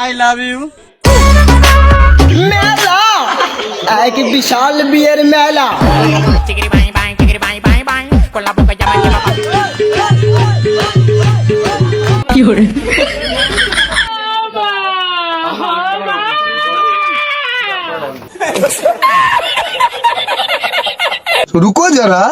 I love you मेला। विशाल beer मेला। By by by by by cola जमा क्यों रुको जरा।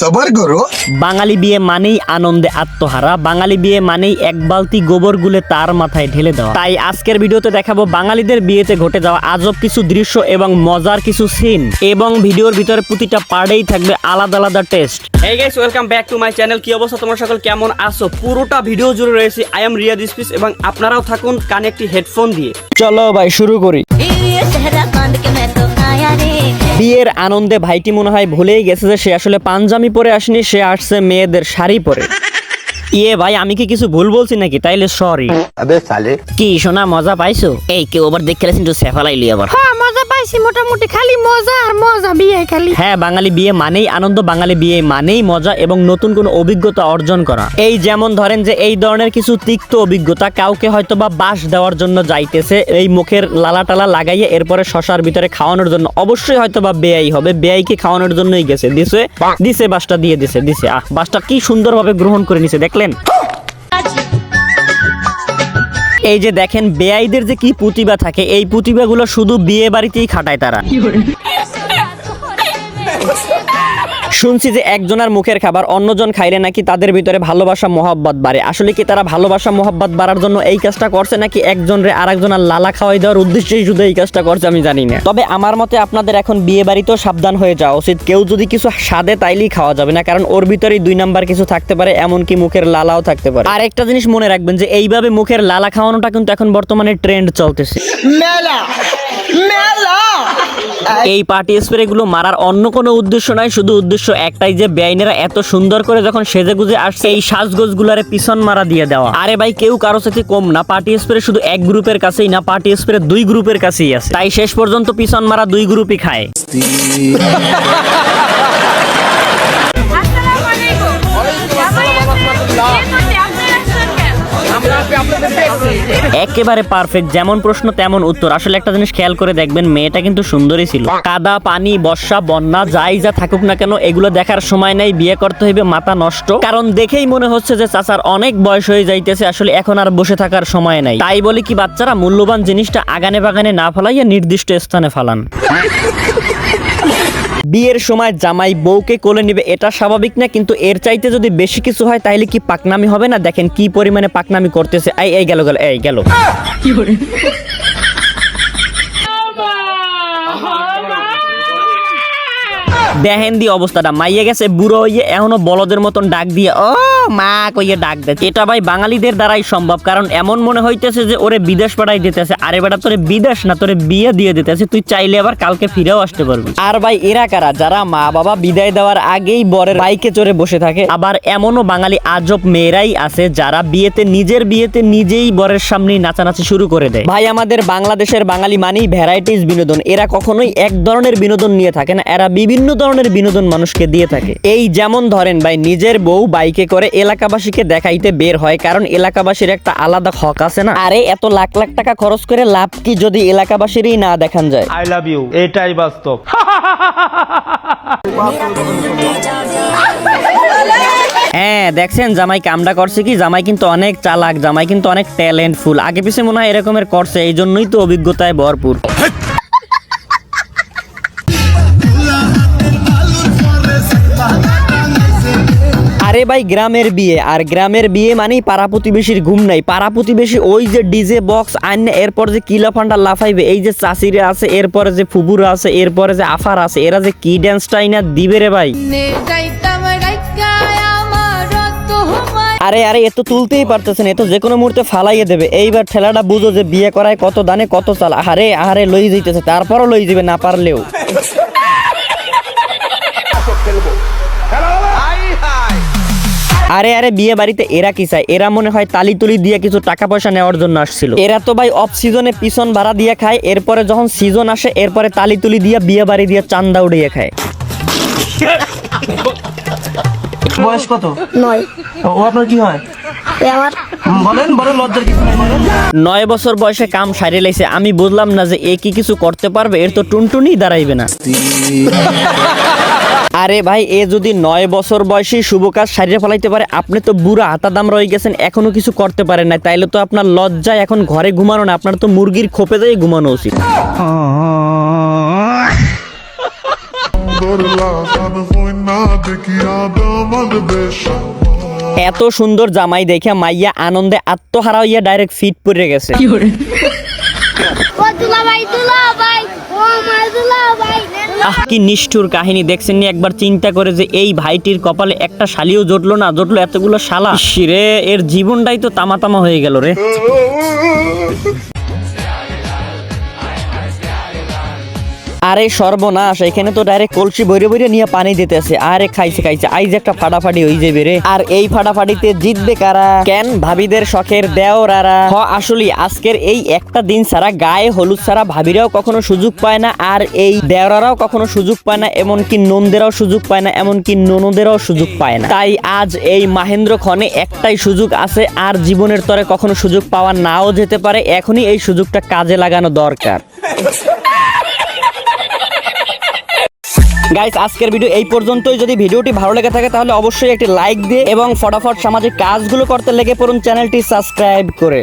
সবার গরু বাঙালি বিয়ে মানেই আনন্দে আত্মহারা। বাঙালি বিয়ে মানেই এক বালতি গোবর গুলে তার মাথায় ঢেলে দেওয়া। তাই আজকের ভিডিওতে দেখাবো বাঙালিদের বিয়েতে ঘটে যাওয়া আজব কিছু দৃশ্য এবং মজার কিছু সিন। এবং ভিডিওর ভিতরে প্রতিটা পার্টেই থাকবে আলাদা আলাদা টেস্ট। এই guys welcome back to my channel কি অবস্থা তোমার সকল? কেমন আছো? পুরোটা ভিডিও জুড়ে রয়েছে আই এম রিয়া দিসপিস এবং আপনারাও থাকুন কানে একটি হেডফোন দিয়ে। চলো ভাই শুরু করি। বিয়ের আনন্দে ভাইটি মনে হয় ভুলেই গেছে যে সে আসলে পাঞ্জামি পরে আসেনি সে আসছে মেয়েদের শাড়ি পরে। ইয়ে ভাই আমি কি কিছু ভুল বলছি নাকি? তাইলে সরি কি শোনা মজা পাইছো? এই কেউ আবার দেখে কিন্তু সেফালাই লি আবার। হ্যাঁ, পাইছি মোটামুটি খালি মজা আর মজা বিয়ে খালি। হ্যাঁ বাঙালি বিয়ে মানেই আনন্দ বাঙালি বিয়ে মানেই মজা এবং নতুন কোনো অভিজ্ঞতা অর্জন করা। এই যেমন ধরেন যে এই ধরনের কিছু তিক্ত অভিজ্ঞতা কাউকে হয়তো বা বাস দেওয়ার জন্য যাইতেছে এই মুখের লালা টালা লাগাইয়ে এরপরে শশার ভিতরে খাওয়ানোর জন্য অবশ্যই হয়তো বা বেয়াই হবে। বেয়াইকে খাওয়ানোর জন্যই গেছে? দিছে? দিছে বাসটা দিয়ে দিছে দিছে। আহ বাসটা কি সুন্দরভাবে গ্রহণ করে নিছে দেখলেন? এই যে দেখেন, বেআইদের যে কি প্রতিভা থাকে, এই প্রতিভাগুলো শুধু বিয়ে বাড়িতেই খাটায় তারা। শুনছি যে একজনের মুখের খাবার অন্যজন খাইলে নাকি তাদের ভিতরে ভালোবাসা, মহব্বত বাড়ে। আসলে কি তারা ভালোবাসা, মহব্বত বাড়ার জন্য এই কাজটা করছে নাকি একজনরে আরেকজনের লালা খাওয়াই দেওয়ার উদ্দেশ্যেই শুধু এই কাজটা করছে আমি জানি না। তবে আমার মতে আপনাদের এখন বিয়ে বাড়িতেও সাবধান হয়ে যাওয়া উচিত। কেউ যদি কিছু স্বাদে তাইলেই খাওয়া যাবে না, কারণ ওর ভিতরেই দুই নাম্বার কিছু থাকতে পারে, এমনকি মুখের লালাও থাকতে পারে। আর একটা জিনিস মনে রাখবেন যে এইভাবে মুখের লালা খাওয়ানোটা কিন্তু এখন বর্তমানে ট্রেন্ড চলতেছে। মেলা। এই পার্টি স্প্রে গুলো মারার অন্য কোনো উদ্দেশ্য নাই শুধু উদ্দেশ্য একটাই যে বেআইনেরা এত সুন্দর করে যখন সেজে গুজে আসছে এই সাজগোজগুলার পিছন মারা দিয়ে দেওয়া। আরে ভাই কেউ কারও সাথে কম না পার্টি স্প্রে শুধু এক গ্রুপের কাছেই না পার্টি স্প্রে দুই গ্রুপের কাছেই আছে। তাই শেষ পর্যন্ত পিছন মারা দুই গ্রুপই খায়। একেবারে পারফেক্ট যেমন প্রশ্ন, তেমন উত্তর। আসলে একটা জিনিস খেয়াল করে দেখবেন, মেয়েটা কিন্তু সুন্দরই ছিল। কাদা, পানি, বর্ষা, বন্যা, যাই যা থাকুক না কেন, এগুলো দেখার সময় নাই, বিয়ে করতে হইবে, মাথা নষ্ট। কারণ দেখেই মনে হচ্ছে যে চাচার অনেক বয়স হয়ে যাইতেছে, আসলে এখন আর বসে থাকার সময় নাই। তাই বলি কি, বাচ্চারা মূল্যবান জিনিসটা আগানে বাগানে না ফেলাইয়া নির্দিষ্ট স্থানে ফালান। বিয়ের সময় জামাই বউকে কোলে নিবে, এটা স্বাভাবিক না? কিন্তু এর চাইতে যদি বেশি কিছু হয় তাহলে কি পাকনামি হবে না? দেখেন কি পরিমাণে পাকনামি করতেছে। এই এই গেল গেল, এই গেল। দেখেন দি অবস্থাটা, মাইয়ে গেছে বুড়ো হইয়ে, এখনও বলদের মতন ডাক দিয়ে মা কইয়ে ডাক দে এটা ভাই বাঙালিদের দ্বারাই সম্ভব, কারণ এমন মনে হইতেছে যে ওরে বিদেশ পাঠাই দিতেছে। আরে বেটা, তোরে বিদেশ না, তোরে বিয়ে দিয়ে দিতেছে। তুই চাইলে আবার কালকে ফিরেও আসতে পারবি। আর ভাই এরা কারা? যারা মা বাবা বিদায় দেওয়ার আগেই বরের বাইকে চড়ে বসে থাকে। আবার এমনও বাঙালি আজব মেয়েরাই আছে, যারা বিয়েতে, নিজের বিয়েতে নিজেই বরের সামনেই নাচানাচি শুরু করে দেয়। ভাই, আমাদের বাংলাদেশের বাঙালি মানেই ভ্যারাইটিস বিনোদন। এরা কখনোই এক ধরনের বিনোদন নিয়ে থাকে না, এরা বিভিন্ন ধরনের বিনোদন মানুষকে দিয়ে থাকে। এই যেমন ধরেন ভাই, নিজের বউ বাইকে করে এলাকাবাসীকে দেখাইতে বের হয় কারণ এলাকাবাসীর একটা আলাদা হক আছে না। আরে এত লাখ লাখ টাকা খরচ করে লাভ কি যদি এলাকাবাসীরই না দেখান যায়? আই লাভ ইউ এটাই বাস্তব। হ্যাঁ দেখছেন জামাই কামটা করছে কি? জামাই কিন্তু অনেক চালাক জামাই কিন্তু অনেক ট্যালেন্টফুল আগে পিছে মনে হয় এরকমের করছে এই জন্যই তো অভিজ্ঞতায় ভরপুর। আরে ভাই গ্রামের বিয়ে। আর গ্রামের বিয়ে মানেই পাড়া প্রতিবেশীর ঘুম নাই। পাড়া প্রতিবেশী ওই যে ডিজে বক্স আইনে এরপর যে কিলা ফান্ডা লাফাইবে এই যে চাষিরে আছে এরপরে যে ফুবুরা আছে এরপরে যে আফার আছে এরা যে কি ড্যান্সটাই না দিবে রে ভাই? আরে আরে এত তুলতেই পারতেছেন এত যে কোনো মুহূর্তে ফালাইয়ে দেবে। এইবার ঠেলাটা বুঝো যে বিয়ে করায় কত দানে কত চাল। আরে আরে লই যাইতেছে তারপরও লই যাবে না পারলেও। আরে আরে বিয়ে বাড়িতে এরা কি চায়? এরা মনে হয় তালি তুলি দিয়ে কিছু টাকা পয়সা নেওয়ার জন্য আসছিল। এরা তো ভাই অফ সিজনে পিছন ভাড়া দিয়ে খায় এরপরে যখন সিজন আসে এরপরে তালি তুলি দিয়ে বিয়ে বাড়ি দিয়ে চান্দা উড়িয়ে খায়। বয়স কত? নয়। ও আপনার কি হয়? বলেন বড় লজ্জার কিছু নাই নয় বছর বয়সে কাম সারিয়ে লাইছে। আমি বুঝলাম না যে এ কি কিছু করতে পারবে এর তো টুনটুনি দাঁড়াইবে না। আরে ভাই, এ যদি নয় বছর বয়সী শুভ কাজ সারিয়ে ফেলাইতে পারে, আপনি তো বুড়া, হাতা দাম রয়ে গেছেন, এখনও কিছু করতে পারেন না। তাইলে তো আপনার লজ্জায় এখন ঘরে ঘুমানো না, আপনার তো মুরগির খোপে দিয়ে ঘুমানো উচিত। এত সুন্দর জামাই দেখে মাইয়া আনন্দে আত্মহারা হইয়া ডাইরেক্ট ফিট পড়ে গেছে ও দুলা ভাই দুলা ভাই ও আমার দুলা ভাই আহ, কি নিষ্ঠুর কাহিনী দেখছেন নি? একবার চিন্তা করে যে এই ভাইটির কপালে একটা শালিও জটলো না, জটলো এতগুলো শালা। রে, এর জীবনটাই তো তামা তামা হয়ে গেল রে। আরে সর্বনাশ, এখানে তো ডাইরেক্ট কলসি বইরে বইরে নিয়ে পানি দিতেছে। আরে খাইছে খাইছে। আইজ একটা ফাটাফাটি হয়ে যাবে রে। আর এই ফাটাফাটিতে জিতবে কারা? কেন ভাবিদের শখের দেওরারা? হ আসলে আজকের এই একটা দিন ছাড়া গায়ে হলুদ ছাড়া ভাবিরাও কখনো সুযোগ পায় না, আর এই দেওরারাও কখনো সুযোগ পায় না, এমনকি নন্দেরাও সুযোগ পায় না, এমনকি ননদেরাও সুযোগ পায় না। তাই আজ এই মাহেন্দ্র খনে একটাই সুযোগ আছে, আর জীবনের তরে কখনো সুযোগ পাওয়া নাও যেতে পারে। এখনই এই সুযোগটা কাজে লাগানো দরকার। গাইস আজকের ভিডিও এই পর্যন্তই। যদি ভিডিওটি ভালো লেগে থাকে, তাহলে অবশ্যই একটি লাইক দিয়ে এবং ফটাফট সামাজিক কাজগুলো করতে লেগে পড়ুন চ্যানেলটি সাবস্ক্রাইব করে।